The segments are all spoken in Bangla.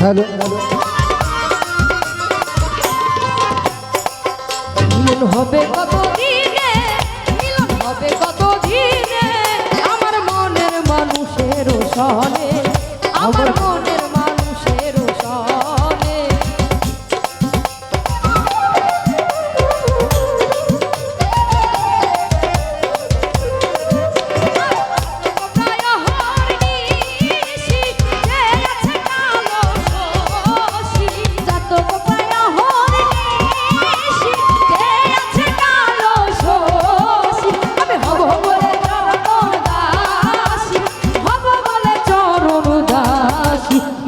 হ্যালো মিলন হবে কত দিনে মিলন হবে কত দিনে আমার মনের মানুষের সনে আমার মনের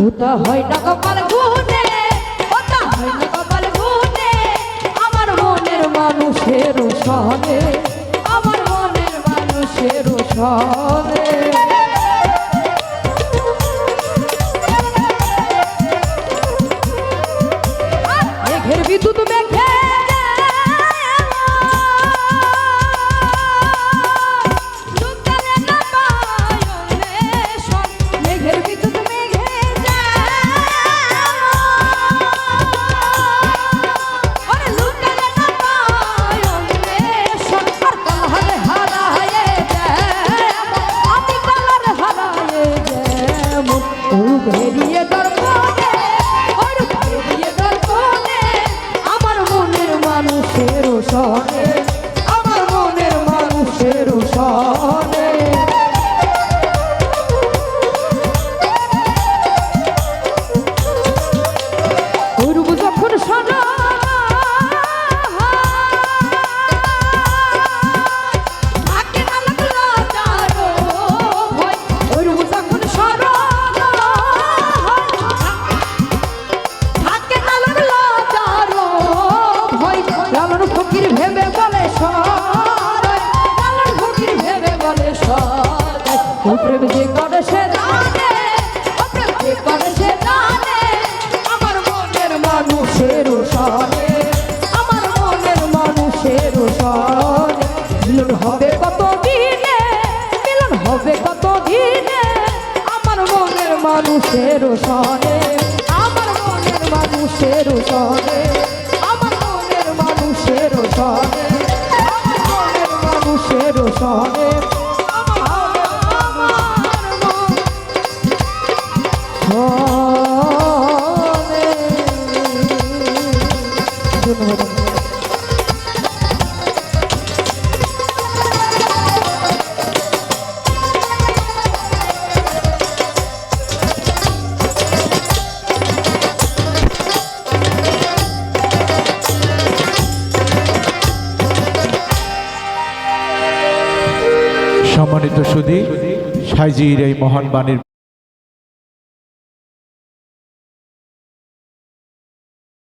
উতা হয় না কপাল গুনে ওটা হয় না কপাল গুনে আমার মনের মানুষের সহনে, আমার মনের মানুষের সনে আমার মনের মানুষের সনে প্রেম যে করে সে জানে ও প্রেম যে করে সে জানে, আমার মনের মানুষের সনে আমার মনের মানুষের সনে মিলন হবে কত দিনে মিলন হবে কত দিনে আমার মনের মানুষের সনে আমার মনের মানুষের সনে আমার মনের মানুষের সনে আমার মনের মানুষের সনে সম্মানিত সুদী সাইজির এই মহান বাণীর